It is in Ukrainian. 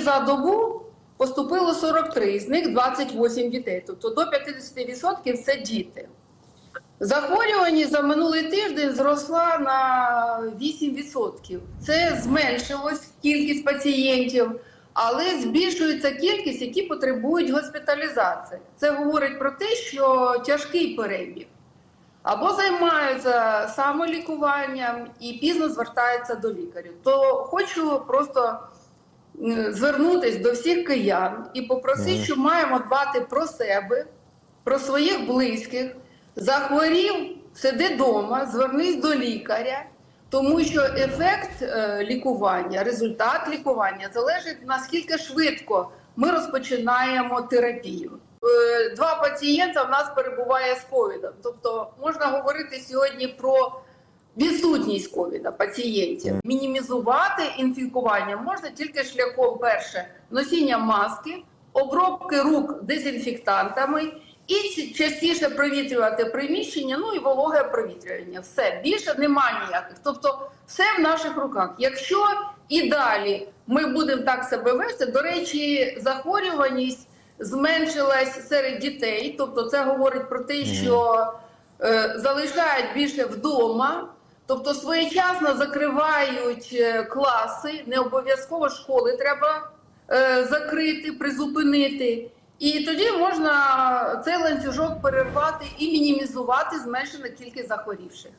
За добу поступило 43, з них 28 дітей. Тобто до 50% це діти. Захворюваність за минулий тиждень зросла на 8%. Це зменшилось кількість пацієнтів, але збільшується кількість, які потребують госпіталізації. Це говорить про те, що тяжкий перебіг або займаються самолікуванням і пізно звертаються до лікарів. То хочу просто м, звернутись до всіх киян і попросити, що маємо дбати про себе, про своїх близьких. Захворів, сиди вдома, звернись до лікаря, тому що ефект е, лікування, результат лікування залежить наскільки швидко ми розпочинаємо терапію. Е, Два пацієнта в нас перебуває з ковідом. Тобто можна говорити сьогодні про відсутність ковіда пацієнтів. Мінімізувати інфікування можна тільки шляхом перше носіння маски, обробки рук дезінфектантами і частіше провітрювати приміщення, ну і вологе провітрювання. Все більше немає ніяких. Тобто, все в наших руках. Якщо і далі ми будемо так себе вести, до речі, захворюваність зменшилась серед дітей. Тобто, це говорить про те, що е, залишають більше вдома. Тобто своєчасно закривають е, класи, не обов'язково школи треба е, закрити, призупинити. І тоді можна цей ланцюжок перервати і мінімізувати зменшену кількість захворівших.